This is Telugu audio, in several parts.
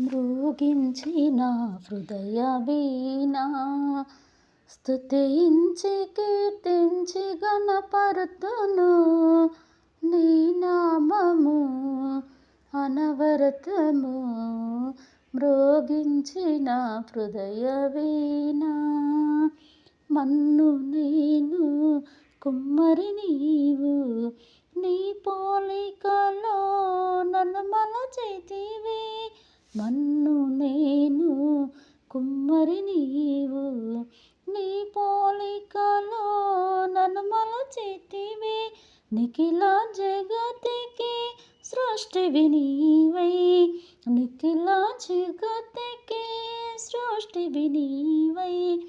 మృగించిన హృదయ వీణా స్థుతించి కీర్తించి గణపరుతును నీ నామము అనవరతము మ్రోగించిన హృదయ వీణా మన్ను నేను కుమ్మరి నీవు నేను కుమ్మరి నీవు. నీ పోలికలో నన్ను మలచితివి. నిఖిల జగతికి సృష్టివి నీవై. నిఖిల జగతికి సృష్టివి నీవై.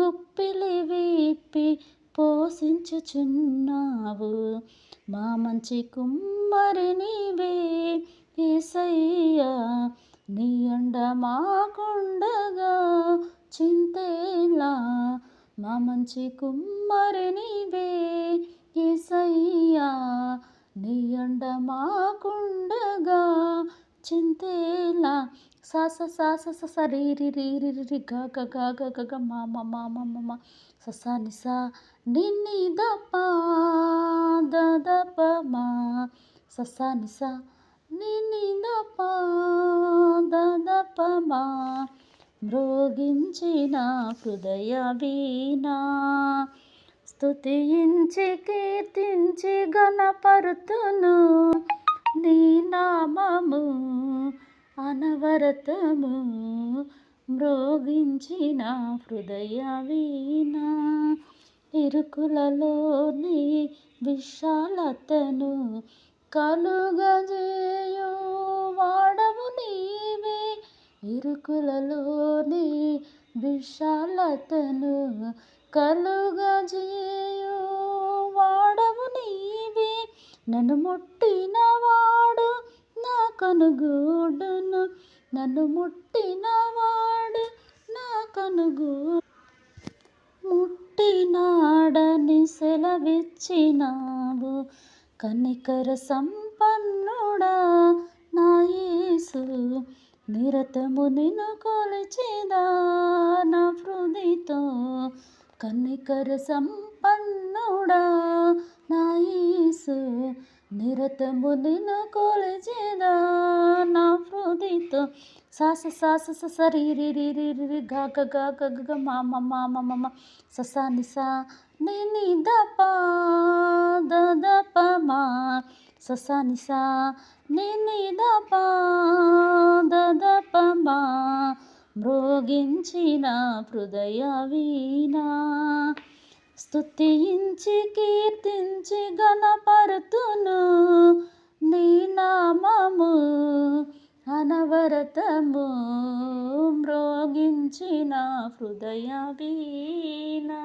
గుప్పిలి విప్పి పోషించుచున్నావు. మా మంచి కుమ్మరి నీవే ఏసయ్యా. నీ అండ మాకుండగా చింతేలా మా మంచి కుమ్మరి నీవే ఏసయ్యా. నీ అండ మాకుండగా చింతేలా సాస సాస సస రీ రి రి రి రి గ గ గ గ గ గ మా మ మా మ మ మ. సస ని నిన్ని ని ద ప ద ద ప మా. సస ని నిన్ని ని ద ప ద మృగించిన మ్రోగించిన హృదయ వీణా. స్తుతించి కీర్తించి గణపరుతును నీ నామము అనవరతము. మ్రోగించిన హృదయ వీణ. ఇరుకులలోని విశాలతను కలుగజేయు వాడ ఇరుకులలోని విశాలతను కలుగజేయు వాడవు నీవే. నన్ను ముట్టిన వాడు నా కనుగోడును. నన్ను ముట్టిన వాడు నా కనుగో ముట్టినాడని సెలవిచ్చినావు. కనికర సంపన్నుడా నా యేసు. నిరతము నిన్ను కొలిచేదా నా హృదయతో. కన్నికర సంపన్నుడా నా యేసు నిరతము నిన్ను కొలిచేదా నా హృదయతో. సాస సాస సస రి రి రి రి రి రి గా గ గ గ గ గ మా మ మా మ సస ని స ని ద ప ద ద ప మా. ససా నిసా స ని ని హృదయ వీణా స్తుతించి కీర్తించి గణపరుతును నీ నామము అనవరతము మృగించిన హృదయ వీణా